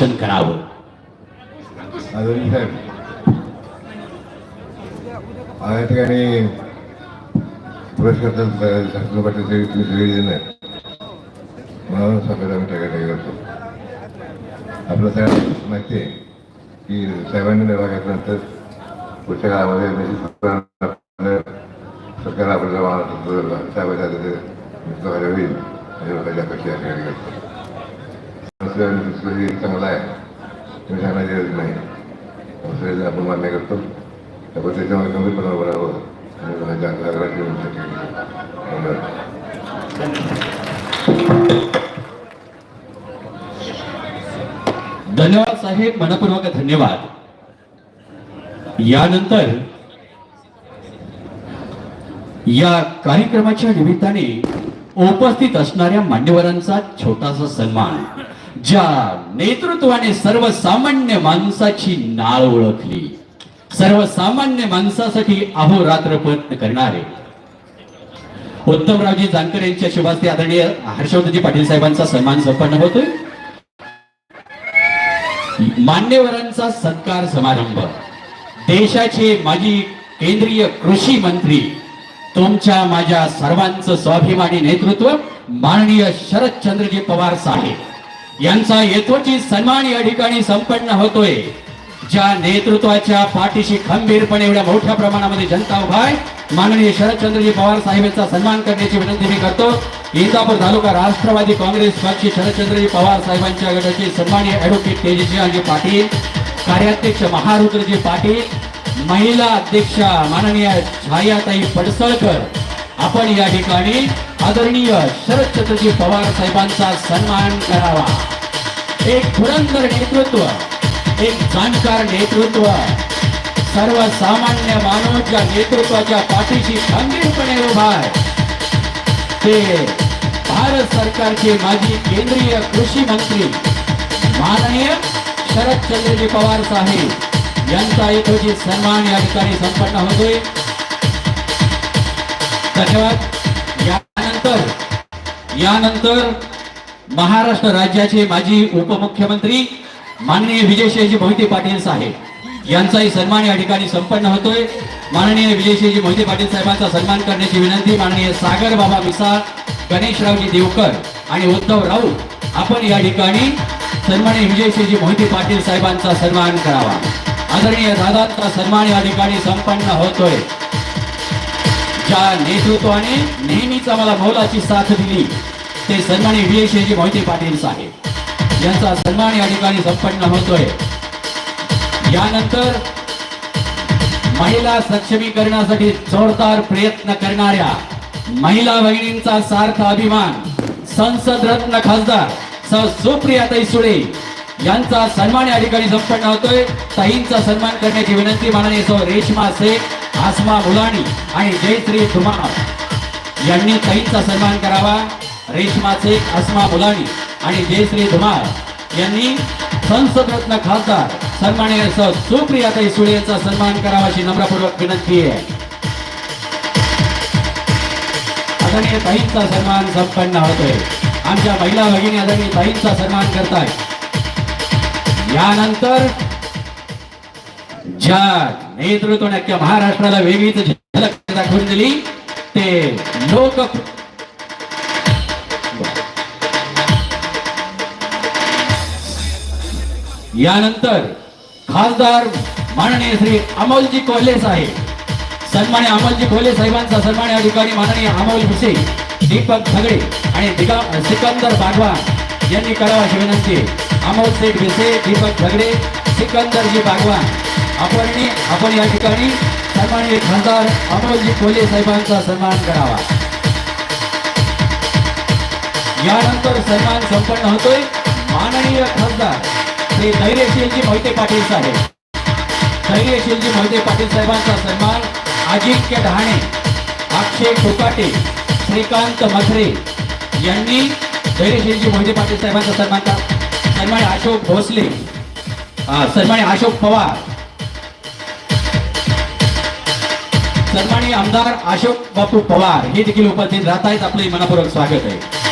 मार्गदर्शन करावं. आदरणीय साहेब या ठिकाणी पुरस्कार छत्रपती श्री श्रीजन म्हणून सगळं आम्ही ठिकाणी करतो. आपलं सगळ्यांना माहिती आहे की साहेबांनी निर्वाह घेतल्यानंतर पुढच्या काळामध्ये सरकार आपल्याला साहेबांच्या होईल. अशी लोकांची अपेक्षा या ठिकाणी करतो. दुसरं चांगला आहे. मी सांगण्याची गरज नाही. दुसऱ्याचं आपण मान्य करतो. त्यामुळे त्याच्यामध्ये गंभीरपणा बनावं हो. आणि लोकांच्या धन्यवाद साहेब मनपूर्वक धन्यवाद. यानंतर या कार्यक्रमाच्या निमित्ताने उपस्थित असणाऱ्या मान्यवरांचा छोटासा सन्मान. ज्या नेतृत्वाने सर्वसामान्य माणसाची नाळ ओळखली सर्वसामान्य माणसासाठी अहोरात्र प्रयत्न करणारे. उत्तमरावजी जानकर यांच्या शुभास्ते आदरणीय हर्षवर्धनजी पाटील साहेबांचा सन्मान संपन्न होतोय. मान्यवरांचा सत्कार समारंभ. देशाचे माजी केंद्रीय कृषी मंत्री तुमच्या माझ्या सर्वांचं स्वाभिमानी नेतृत्व माननीय शरदचंद्रजी पवार साहेब. यांचा येतोची सन्मान या ठिकाणी संपन्न होतोय. ज्या नेतृत्वाच्या पाठीशी खंबीरपणे एवढ्या मोठ्या प्रमाणामध्ये जनता उभा आहे माननीय शरदचंद्रजी पवार साहेबांचा सन्मान करण्याची विनंती मी करतो. इंदापूर तालुका राष्ट्रवादी काँग्रेस पक्ष शरदचंद्रजी पवार साहेबांच्या गटाचे सन्मान्य ऍडव्होकेट तेजस्वी पाटील कार्याध्यक्ष महारुद्रजी पाटील महिला अध्यक्षा माननीय छायाताई पडसळकर आपण या ठिकाणी आदरणीय शरद शरदचंद्रजी पवार साहेबांचा सन्मान करावा. एक पुरंदर नेतृत्व एक जाणकार नेतृत्व सर्वसामान्य माणूस ज्या नेतृत्वाच्या पाठीशी खंबीरपणे उभा आहे. ते भारत सरकारचे माजी केंद्रीय कृषी मंत्री माननीय शरदचंद्रजी पवार साहेब यांचा इथोची सन्मान या ठिकाणी संपन्न होतोय. धन्यवाद. यानंतर यानंतर महाराष्ट्र राज्याचे माजी उपमुख्यमंत्री माननीय विजयशेजी मोहिते पाटील साहेब. यांचाही सन्मान या ठिकाणी संपन्न होतोय. माननीय विजयशेजी मोहिते पाटील साहेबांचा सन्मान करण्याची विनंती माननीय सागर बाबा मिसाळ गणेशरावजी देवकर आणि उद्धव राऊत आपण या ठिकाणी सन्माननीय विजयशेजी मोहिते पाटील साहेबांचा सन्मान करावा. आदरणीय दादांचा सन्मान या ठिकाणी संपन्न होतोय. ज्या नेतृत्वाने नेहमीच आम्हाला मौलाची साथ दिली. ते सन्माननीय विजयशेजी मोहिते पाटील साहेब. यांचा सन्मान या ठिकाणी संपन्न होतोय. यानंतर महिला सक्षमीकरणासाठी जोरदार प्रयत्न करणाऱ्या महिला भगिनींचा सार्थ अभिमान संसद रत्न खासदार स सुप्रियाताई सुळे यांचा सन्मान या ठिकाणी संपन्न होतोय. ताईंचा सन्मान करण्याची विनंती माननीय सौ रेश्मा शेख आसमा मुलाणी आणि जयश्री धुमाळ यांनी ताईंचा सन्मान करावा. रेशमा शेख आसमा मुलाणी आणि जयश्री धुमाळ यांनी संसद रत्न खासदार सन्माननीय सौ सुप्रियाताई सुळे यांचा सन्मान करावा अशी नम्रपूर्वक विनंती आहे. आदरणीय ताईंचा सन्मान संपन्न होतोय. आमच्या महिला भगिनी आदरणीय ताईंचा सन्मान करताय. यानंतर ज्या नेतृत्वाने अख्ख्या महाराष्ट्राला वेगळीच झलक दाखवून दिली. ते लोक यानंतर खासदार माननीय श्री अमोलजी कोल्हे साहेब. सन्मान्य अमोलजी कोल्हे साहेबांचा सन्मान्य अधिकारी माननीय अमोल भिसे दीपक झगडे आणि दिगा सिकंदर बागवान यांनी करावा अशी विनंती. अमोल सेठ भिसे दीपक झगडे सिकंदरजी बागवान. आपण आपण या ठिकाणी सन्माननीय खासदार अमोलजी कोल्हे साहेबांचा सन्मान करावा. यानंतर सन्मान संपन्न होतोय माननीय खासदार श्री धैर्यशीलजी मोहिते पाटील साहेब. धैर्यशीलजी मोहिते पाटील साहेबांचा सन्मान अजिंक्य डहाणे अक्षय कोकाटे श्रीकांत मथरे यांनी धैर्यशीलजी मोहिते पाटील साहेबांचा सन्मान सन्मान अशोक भोसले सन्मान अशोक पवार सन्माननीय आमदार अशोक बापू पवार हे देखील उपस्थित राहत आहेत आपले मनापूर्वक स्वागत आहे.